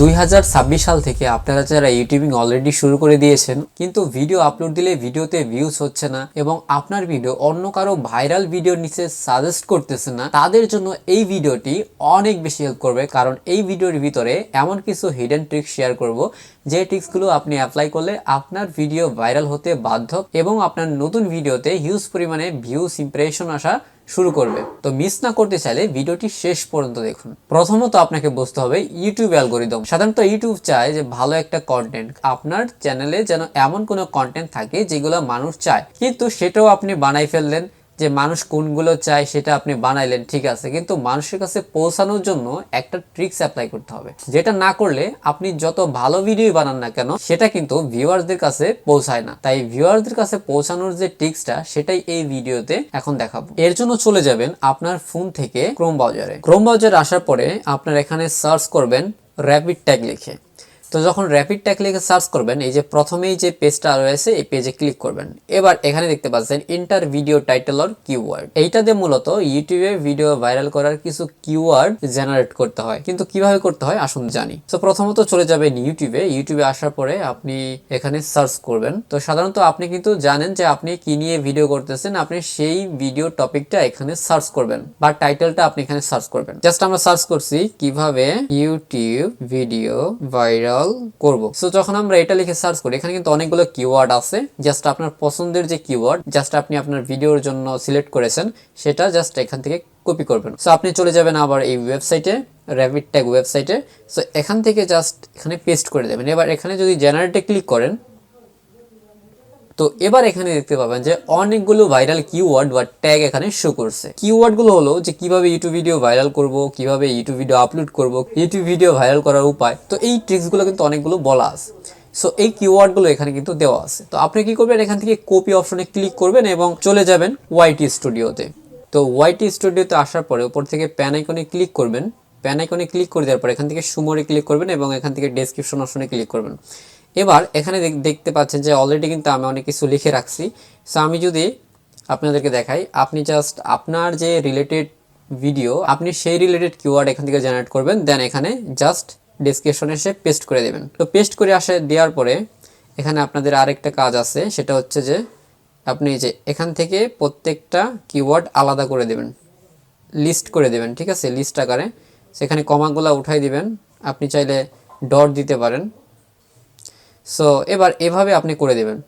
দুই হাজার ছাব্বিশ সাল থেকে আপনারা যারা ইউটিউবিং অলরেডি শুরু করে দিয়েছেন, কিন্তু ভিডিও আপলোড দিলে ভিডিওতে ভিউজ হচ্ছে না এবং আপনার ভিডিও অন্য কারও ভাইরাল ভিডিওর নিচে সাজেস্ট করতেছে না, তাদের জন্য এই ভিডিওটি অনেক বেশি হেল্প করবে। কারণ এই ভিডিওর ভিতরে এমন কিছু হিডেন ট্রিক শেয়ার করব, যে ট্রিক্সগুলো আপনি অ্যাপ্লাই করলে আপনার ভিডিও ভাইরাল হতে বাধ্য এবং আপনার নতুন ভিডিওতে হিউজ পরিমাণে ভিউজ ইমপ্রেশন আসা শুরু করবে। তো মিস না করতে চাইলে ভিডিওটি শেষ পর্যন্ত দেখুন। প্রথমত আপনাকে বুঝতে হবে ইউটিউব অ্যালগোরিদম সাধারণত ইউটিউব চায় যে ভালো একটা কন্টেন্ট আপনার চ্যানেলে যেন এমন কোনো কন্টেন্ট থাকে যেগুলো মানুষ চায়। কিন্তু সেটাও আপনি বানাই ফেললেন। যে মানুষ কোনগুলো চায় সেটা আপনি বানাইলেন, ঠিক আছে। কিন্তু মানুষের কাছে পৌঁছানোর জন্য একটা ট্রিক্স অ্যাপ্লাই করতে হবে। যেটা না করলে আপনি যত ভালো ভিডিও বানান না কেন, সেটা কিন্তু ভিউয়ারদের কাছে পৌঁছায় না। তাই ভিউয়ারদের কাছে পৌঁছানোর যে ট্রিক্সটা সেটাই এই ভিডিওতে এখন দেখাবো। এর জন্য চলে যাবেন আপনার ফোন থেকে ক্রোম ব্রাউজারে ক্রোম ব্রাউজারে আসার পরে আপনার এখানে সার্চ করবেন র্যাপিড ট্যাগ লিখে। তো যখন র্যাপিড ট্যাগ লিখে সার্চ করবেন, এই যে প্রথমেই যে পেজটা রয়েছে, এই পেজে ক্লিক করবেন। এবার এখানে দেখতে পাচ্ছেন enter video title or keyword এইটা দিয়ে মূলত ইউটিউবে ভিডিও ভাইরাল করার কিছু কিওয়ার্ড জেনারেট করতে হয়। কিন্তু কীভাবে করতে হয়, আসুন জানি। তো প্রথমত চলে যাবেন ইউটিউবে ইউটিউবে আসার পরে আপনি এখানে সার্চ করবেন। তো সাধারণত আপনি কিন্তু জানেন যে আপনি কি নিয়ে ভিডিও করতেছেন, আপনি সেই ভিডিও টপিকটা এখানে সার্চ করবেন বা টাইটেলটা আপনি এখানে সার্চ করবেন। জাস্ট আমরা সার্চ করছি কীভাবে ইউটিউব ভিডিও ভাইরাল করব। সো যখন আমরা এটা লিখে সার্চ করি, এখানে কিন্তু অনেকগুলো কিওয়ার্ড আছে। জাস্ট আপনার পছন্দের যে কিওয়ার্ড জাস্ট আপনি আপনার ভিডিওর জন্য সিলেক্ট করেছেন, সেটা জাস্ট এখান থেকে কপি করবেন। সো আপনি চলে যাবেন আবার এই ওয়েবসাইটে র্যাপিড ট্যাগ ওয়েবসাইটে সো এখান থেকে জাস্ট এখানে পেস্ট করে দেবেন। এবার এখানে যদি জেনারেটে ক্লিক করেন তো এবার এখানে দেখতে পাবেন যে অনেকগুলো ভাইরাল কিওয়ার্ড বা ট্যাগ এখানে শো করছে। কিওয়ার্ডগুলো হলো যে কীভাবে ইউটিউব ভিডিও ভাইরাল করব, কীভাবে ইউটিউব ভিডিও আপলোড করব ইউটিউব ভিডিও ভাইরাল করার উপায়, তো এই ট্রিক্সগুলো কিন্তু অনেকগুলো বলা আছে। সো এই কিওয়ার্ডগুলো এখানে কিন্তু দেওয়া আছে। তো আপনি কি করবেন? এখান থেকে কপি অপশনে ক্লিক করবেন এবং চলে যাবেন ওয়াইটি স্টুডিওতে তো। ওয়াইটি স্টুডিওতে আসার পরে উপর থেকে প্যান আইকনে ক্লিক করবেন। প্যান আইকনে ক্লিক করে দেওয়ার পর এখান থেকে সুমরে ক্লিক করবেন এবং এখান থেকে ডেসক্রিপশন অপশনে ক্লিক করবেন। এবার এখানে দেখ- দেখতে পাচ্ছেন যে অলরেডি কিন্তু আমি অনেক কিছু লিখে রাখছি। সো আমি যদি আপনাদেরকে দেখাই, আপনি জাস্ট আপনার যে রিলেটেড ভিডিও আপনি সেই রিলেটেড কিওয়ার্ড এখান থেকে জেনারেট করবেন দেন এখানে জাস্ট ডিসক্রিপশনে এসে পেস্ট করে দেবেন। তো পেস্ট করে আসে দেওয়ার পরে, এখানে আপনাদের আরেকটা কাজ আছে, সেটা হচ্ছে যে আপনি যে এখান থেকে প্রত্যেকটা কিওয়ার্ড আলাদা করে দেবেন। লিস্ট করে দেবেন, ঠিক আছে? লিস্ট আকারে। সেখানে কমাগুলা উঠাই দিবেন। আপনি চাইলে ডট দিতে পারেন। সো এবার এভাবে আপনি করে দেবেন।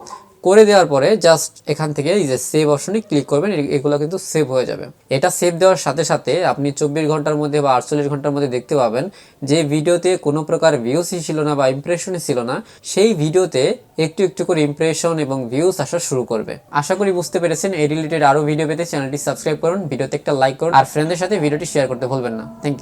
করে দেওয়ার পরে জাস্ট এখান থেকে এই যে সেভ অপশনে ক্লিক করবেন এগুলো কিন্তু সেভ হয়ে যাবে। এটা সেভ দেওয়ার সাথে সাথে আপনি চব্বিশ ঘণ্টার মধ্যে বা আটচল্লিশ ঘণ্টার মধ্যে দেখতে পাবেন যে ভিডিওতে কোনো প্রকার ভিউসই ছিল না বা ইমপ্রেশনই ছিল না, সেই ভিডিওতে একটু একটু করে ইমপ্রেশন এবং ভিউস আসা শুরু করবে। আশা করি বুঝতে পেরেছেন, এই রিলেটেড আরও ভিডিও পেতে চ্যানেলটি সাবস্ক্রাইব করুন, ভিডিওতে একটা লাইক করুন, আর ফ্রেন্ডদের সাথে ভিডিওটি শেয়ার করতে ভুলবেন না। Thank you